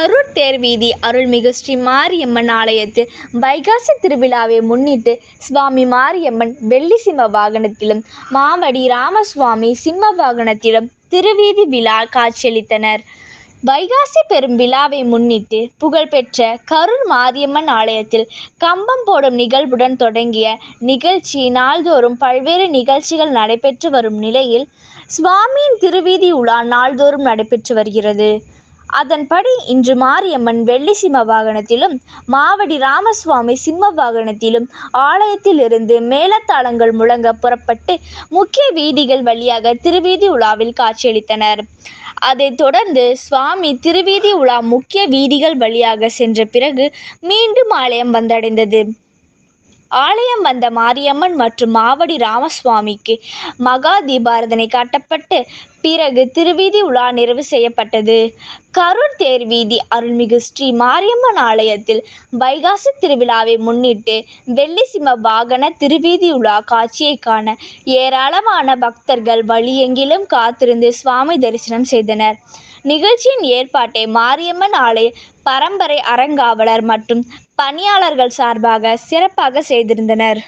கரூர் தேர்வீதி அருள்மிகு ஸ்ரீ மாரியம்மன் ஆலயத்தில் வைகாசி திருவிழாவை முன்னிட்டு சுவாமி மாரியம்மன் வெள்ளி சிம்ம வாகனத்திலும் மாவடி ராமசுவாமி சிம்ம வாகனத்திலும் திருவீதி விழா காட்சியளித்தனர். வைகாசி பெரும் விழாவை முன்னிட்டு புகழ்பெற்ற கரூர் மாரியம்மன் ஆலயத்தில் கம்பம் போடும் நிகழ்வுடன் தொடங்கிய நிகழ்ச்சி நாள்தோறும் பல்வேறு நிகழ்ச்சிகள் நடைபெற்று வரும் நிலையில் சுவாமியின் திருவீதி உலா நாள்தோறும் நடைபெற்று வருகிறது. அதன்படி இன்று மாரியம்மன் வெள்ளி சிம்ம வாகனத்திலும் மாவடி ராமசுவாமி சிம்ம வாகனத்திலும் ஆலயத்திலிருந்து மேலத்தாளங்கள் முழங்க புறப்பட்டு முக்கிய வீதிகள் வழியாக திருவீதி உலாவில் காட்சியளித்தனர். அதைத் தொடர்ந்து சுவாமி திருவீதி உலா முக்கிய வீதிகள் வழியாக சென்ற பிறகு மீண்டும் ஆலயம் வந்தடைந்தது. ஆலயம் வந்த மாரியம்மன் மற்றும் மாவடி ராமசுவாமிக்கு மகா தீபாரதனை காட்டப்பட்டு பிறகு திருவீதி உலா நிறைவு செய்யப்பட்டது. கரூர் தேர்வீதி அருள்மிகு ஸ்ரீ மாரியம்மன் ஆலயத்தில் வைகாசி திருவிழாவை முன்னிட்டு வெள்ளி சிம்ம வாகன திருவீதி உலா காட்சியை காண ஏராளமான பக்தர்கள் வழியெங்கிலும் காத்திருந்து சுவாமி தரிசனம் செய்தனர். நிகழ்ச்சியின் ஏற்பாட்டை மாரியம்மன் ஆலய பரம்பரை அறங்காவலர் மற்றும் பணியாளர்கள் சார்பாக சிறப்பாக செய்திருந்தனர்.